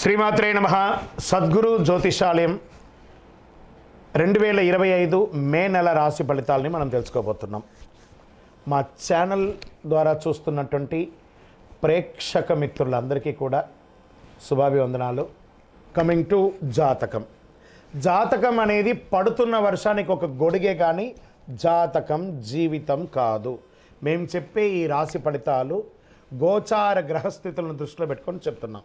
శ్రీమాత్రే నమ. సద్గురు జ్యోతిషాలయం రెండు వేల ఇరవై ఐదు మే నెల రాశి ఫలితాలని మనం తెలుసుకోబోతున్నాం. మా ఛానల్ ద్వారా చూస్తున్నటువంటి ప్రేక్షక మిత్రులందరికీ కూడా శుభాభివందనాలు. కమింగ్ టు జాతకం. జాతకం అనేది పడుతున్న వర్షానికి ఒక గొడుగే కానీ జాతకం జీవితం కాదు. మేము చెప్పే ఈ రాశి ఫలితాలు గోచార గ్రహస్థితులను దృష్టిలో పెట్టుకొని చెప్తున్నాం.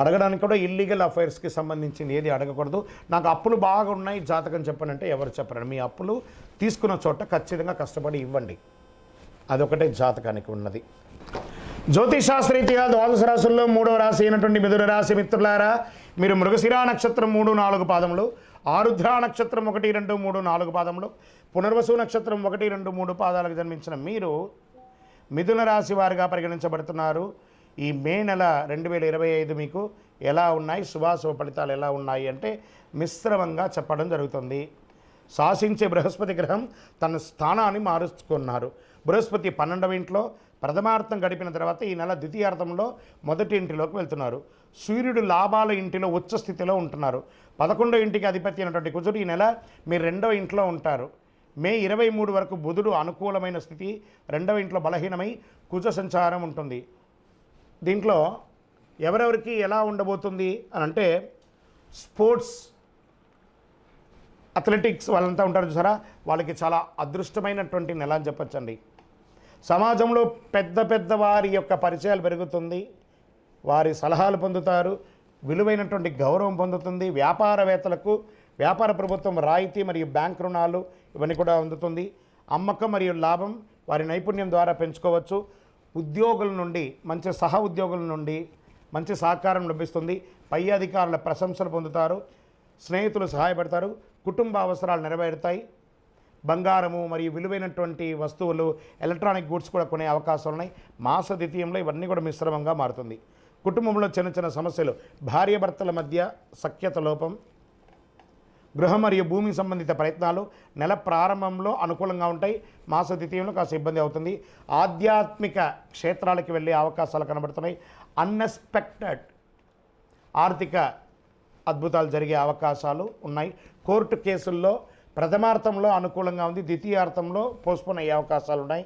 అడగడానికి కూడా ఇల్లీగల్ అఫైర్స్కి సంబంధించింది ఏది అడగకూడదు. నాకు అప్పులు బాగా ఉన్నాయి జాతకం చెప్పనంటే ఎవరు చెప్పరండి. మీ అప్పులు తీసుకున్న చోట ఖచ్చితంగా కష్టపడి ఇవ్వండి. అదొకటే జాతకానికి ఉన్నది. జ్యోతిషాస్త్రీతిగా ద్వాదశ రాశుల్లో మూడవ రాశి అయినటువంటి మిథున రాశి మిత్రులారా మీరు మృగశిరా నక్షత్రం మూడు నాలుగు పాదములు ఆరుద్ర నక్షత్రం ఒకటి రెండు మూడు నాలుగు పాదములు పునర్వసు నక్షత్రం ఒకటి రెండు మూడు పాదాలకు జన్మించిన మీరు మిథున రాశి వారిగా పరిగణించబడుతున్నారు. ఈ మే నెల రెండు వేల ఇరవై ఐదు మీకు ఎలా ఉన్నాయి? శుభాశుభ ఫలితాలు ఎలా ఉన్నాయి? అంటే మిశ్రమంగా చెప్పడం జరుగుతుంది. శాసించే బృహస్పతి గ్రహం తన స్థానాన్ని మారుచుకున్నారు. బృహస్పతి పన్నెండవ ఇంట్లో ప్రథమార్థం గడిపిన తర్వాత ఈ నెల ద్వితీయార్థంలో మొదటి ఇంటిలోకి వెళ్తున్నారు. సూర్యుడు లాభాల ఇంటిలో ఉచ్చ స్థితిలో ఉంటున్నారు. పదకొండో ఇంటికి అధిపతి అయినటువంటి కుజుడు ఈ నెల మీరు రెండవ ఇంట్లో ఉంటారు. మే ఇరవై మూడు వరకు బుధుడు అనుకూలమైన స్థితి రెండవ ఇంట్లో బలహీనమై కుజ సంచారం ఉంటుంది. దీంట్లో ఎవరెవరికి ఎలా ఉండబోతుంది అని అంటే స్పోర్ట్స్ అథ్లెటిక్స్ వాళ్ళంతా ఉంటారు చూసారా? వాళ్ళకి చాలా అదృష్టమైనటువంటి నెల అని చెప్పచ్చండి. సమాజంలో పెద్ద పెద్ద వారి యొక్క పరిచయాలు పెరుగుతుంది. వారి సలహాలు పొందుతారు. విలువైనటువంటి గౌరవం పొందుతుంది. వ్యాపారవేత్తలకు వ్యాపార ప్రభుత్వం రాయితీ మరియు బ్యాంక్ రుణాలు ఇవన్నీ కూడా అందుతుంది. అమ్మకం మరియు లాభం వారి నైపుణ్యం ద్వారా పెంచుకోవచ్చు. ఉద్యోగుల నుండి మంచి సహ ఉద్యోగుల నుండి మంచి సహకారం లభిస్తుంది. పై అధికారుల ప్రశంసలు పొందుతారు. స్నేహితులు సహాయపడతారు. కుటుంబ అవసరాలు నెరవేరుతాయి. బంగారము మరియు విలువైనటువంటి వస్తువులు ఎలక్ట్రానిక్ గూడ్స్ కూడా కొనే అవకాశాలు ఉన్నాయి. మాస ద్వితీయంలో ఇవన్నీ కూడా మిశ్రమంగా మారుతుంది. కుటుంబంలో చిన్న చిన్న సమస్యలు భార్యాభర్తల మధ్య సఖ్యత లోపం గృహ మరియు భూమి సంబంధిత ప్రయత్నాలు నెల ప్రారంభంలో అనుకూలంగా ఉంటాయి. మాస ద్వితీయంలో కాస్త ఇబ్బంది అవుతుంది. ఆధ్యాత్మిక క్షేత్రాలకి వెళ్ళే అవకాశాలు కనబడుతున్నాయి. అన్ఎక్స్పెక్టెడ్ ఆర్థిక అద్భుతాలు జరిగే అవకాశాలు ఉన్నాయి. కోర్టు కేసుల్లో ప్రథమార్థంలో అనుకూలంగా ఉంది. ద్వితీయార్థంలో పోస్ట్పోన్ అయ్యే అవకాశాలు ఉన్నాయి.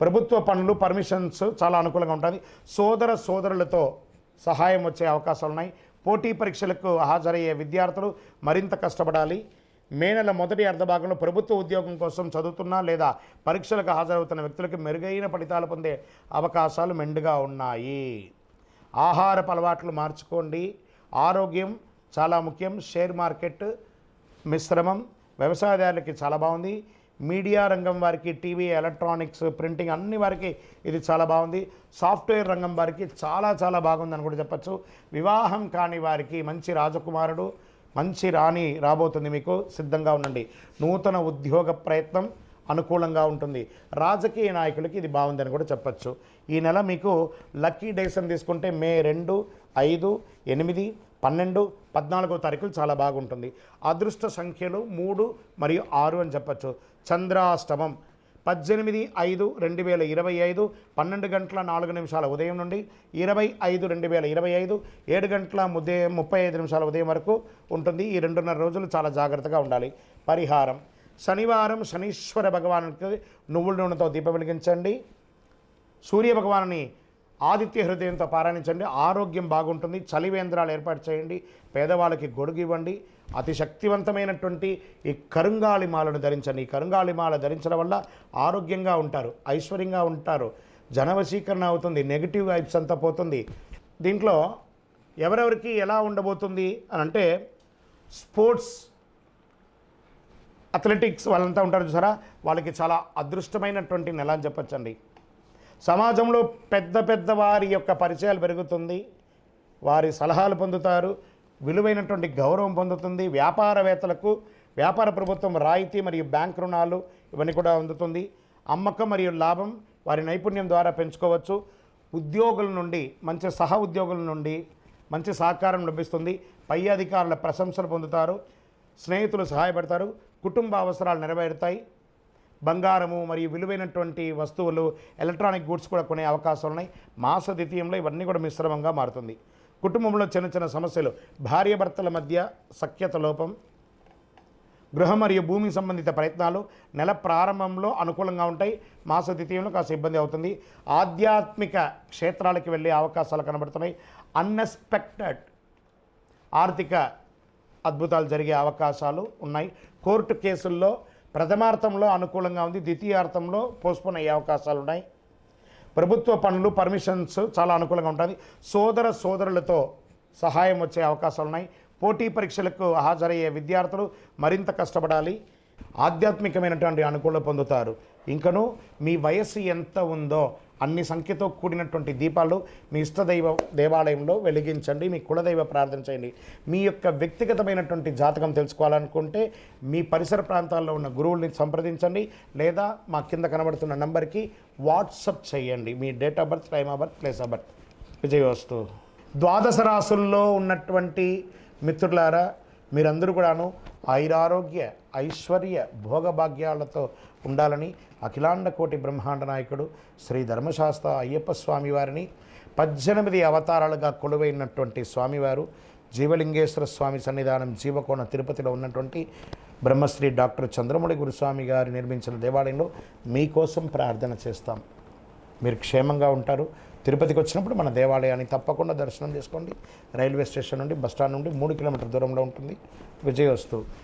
ప్రభుత్వ పనులు పర్మిషన్స్ చాలా అనుకూలంగా ఉంటుంది సోదర సోదరులతో సహాయం వచ్చే అవకాశాలు ఉన్నాయి. పోటీ పరీక్షలకు హాజరయ్యే విద్యార్థులు మరింత కష్టపడాలి. మే నెల మొదటి అర్ధభాగంలో ప్రభుత్వ ఉద్యోగం కోసం చదువుతున్న లేదా పరీక్షలకు హాజరవుతున్న వ్యక్తులకు మెరుగైన ఫలితాలు పొందే అవకాశాలు మెండుగా ఉన్నాయి. ఆహారపు అలవాట్లు మార్చుకోండి. ఆరోగ్యం చాలా ముఖ్యం. షేర్ మార్కెట్ మిశ్రమం. వ్యవసాయదారులకి చాలా బాగుంది. మీడియా రంగం వారికి టీవీ ఎలక్ట్రానిక్స్ ప్రింటింగ్ అన్ని వారికి ఇది చాలా బాగుంది. సాఫ్ట్వేర్ రంగం వారికి చాలా చాలా బాగుందని కూడా చెప్పచ్చు. వివాహం కాని వారికి మంచి రాజకుమారుడు మంచి రాణి రాబోతుంది మీకు. సిద్ధంగా ఉండండి. నూతన ఉద్యోగ ప్రయత్నం అనుకూలంగా ఉంటుంది. రాజకీయ నాయకులకి ఇది బాగుందని కూడా చెప్పచ్చు. ఈ నెల మీకు లక్కీ డేస్ అని తీసుకుంటే మే రెండు ఐదు ఎనిమిది పన్నెండు పద్నాలుగో తారీఖులు చాలా బాగుంటుంది. అదృష్ట సంఖ్యలు మూడు మరియు ఆరు అని చెప్పచ్చు. చంద్రాష్టమం. పద్దెనిమిది ఐదు రెండు వేల ఇరవై ఐదు పన్నెండు గంటల నాలుగు నిమిషాల ఉదయం నుండి ఇరవై ఐదు రెండు వేల ఇరవై ఐదు ఏడు గంటల ఉదయం ముప్పై ఐదు నిమిషాల ఉదయం వరకు ఉంటుంది. ఈ రెండున్నర రోజులు చాలా జాగ్రత్తగా ఉండాలి. పరిహారం. శనివారం శనీశ్వర భగవానుడికి నువ్వుల నూనెతో దీపం వెలిగించండి. సూర్య భగవానుని ఆదిత్య హృదయంతో పారాయణించండి. ఆరోగ్యం బాగుంటుంది. చలివేంద్రాలు ఏర్పాటు చేయండి. పేదవాళ్ళకి గొడుగు ఇవ్వండి. అతి శక్తివంతమైనటువంటి ఈ కరుంగాళిమాలను ధరించండి. ఈ కరుంగాళిమాల ధరించడం వల్ల ఆరోగ్యంగా ఉంటారు. ఐశ్వర్యంగా ఉంటారు. జనవశీకరణ అవుతుంది. నెగిటివ్ వైబ్స్ అంతా పోతుంది. దీంట్లో ఎవరెవరికి ఎలా ఉండబోతుంది అని అంటే స్పోర్ట్స్ అథ్లెటిక్స్ వాళ్ళంతా ఉంటారు చూసారా? వాళ్ళకి చాలా అదృష్టమైనటువంటి నెల అని చెప్పచ్చండి. సమాజంలో పెద్ద పెద్ద వారి యొక్క పరిచయాలు పెరుగుతుంది. వారి సలహాలు పొందుతారు. విలువైనటువంటి గౌరవం పొందుతుంది. వ్యాపారవేత్తలకు వ్యాపార ప్రభుత్వం రాయితీ మరియు బ్యాంక్ రుణాలు ఇవన్నీ కూడా అందుతుంది. అమ్మకం మరియు లాభం వారి నైపుణ్యం ద్వారా పెంచుకోవచ్చు. ఉద్యోగుల నుండి మంచి సహ ఉద్యోగుల నుండి మంచి సహకారం లభిస్తుంది. పై అధికారుల ప్రశంసలు పొందుతారు. స్నేహితులు సహాయపడతారు. కుటుంబ అవసరాలు నెరవేరుతాయి. బంగారము మరియు విలువైనటువంటి వస్తువులు ఎలక్ట్రానిక్ గూడ్స్ కూడా కొనే అవకాశాలు ఉన్నాయి. మాస ద్వితీయంలో ఇవన్నీ కూడా మిశ్రమంగా మారుతుంది. కుటుంబంలో చిన్న చిన్న సమస్యలు భార్యాభర్తల మధ్య సఖ్యత లోపం గృహ మరియు భూమి సంబంధిత ప్రయత్నాలు నెల ప్రారంభంలో అనుకూలంగా ఉంటాయి. మాస ద్వితీయంలో కాస్త ఇబ్బంది అవుతుంది. ఆధ్యాత్మిక క్షేత్రాలకు వెళ్ళే అవకాశాలు కనబడుతున్నాయి. అన్ఎక్స్పెక్టెడ్ ఆర్థిక అద్భుతాలు జరిగే అవకాశాలు ఉన్నాయి. కోర్టు కేసుల్లో ప్రథమార్థంలో అనుకూలంగా ఉంది. ద్వితీయార్థంలో పోస్ట్పోన్ అయ్యే అవకాశాలు ఉన్నాయి ప్రభుత్వ పనులు పర్మిషన్స్ చాలా అనుకూలంగా ఉంటుంది సోదర సోదరులతో సహాయం వచ్చే అవకాశాలు ఉన్నాయి పోటీ పరీక్షలకు హాజరయ్యే విద్యార్థులు మరింత కష్టపడాలి. ఆధ్యాత్మికమైనటువంటి అనుకూలత పొందుతారు. ఇంకను మీ వయస్సు ఎంత ఉందో అన్ని సంఖ్యతో కూడినటువంటి దీపాలు మీ ఇష్టదైవ దేవాలయంలో వెలిగించండి మీ కులదైవ ప్రార్థన చేయండి. మీ యొక్క వ్యక్తిగతమైనటువంటి జాతకం తెలుసుకోవాలనుకుంటే మీ పరిసర ప్రాంతాల్లో ఉన్న గురువుల్ని సంప్రదించండి లేదా మా కింద కనబడుతున్న నంబర్కి వాట్సప్ చేయండి. మీ date of birth time of birth place of birth. విజయవస్తు. ద్వాదశ రాసుల్లో ఉన్నటువంటి మిత్రులారా మీరందరూ కూడాను ఐరారోగ్య ఐశ్వర్య భోగభాగ్యాలతో ఉండాలని అఖిలాండ కోటి బ్రహ్మాండ నాయకుడు శ్రీ ధర్మశాస్త్ర అయ్యప్ప స్వామివారిని పద్దెనిమిది అవతారాలుగా కొలువైనటువంటి స్వామివారు జీవలింగేశ్వర స్వామి సన్నిధానం జీవకోణ తిరుపతిలో ఉన్నటువంటి బ్రహ్మశ్రీ డాక్టర్ చంద్రమౌళి గురుస్వామి గారు నిర్మించిన దేవాలయంలో మీకోసం ప్రార్థన చేస్తాం. మీరు క్షేమంగా ఉంటారు. తిరుపతికి వచ్చినప్పుడు మన దేవాలయాన్ని తప్పకుండా దర్శనం చేసుకోండి. రైల్వే స్టేషన్ నుండి బస్ స్టాండ్ నుండి మూడు కిలోమీటర్ దూరంలో ఉంటుంది. విజయవస్తు.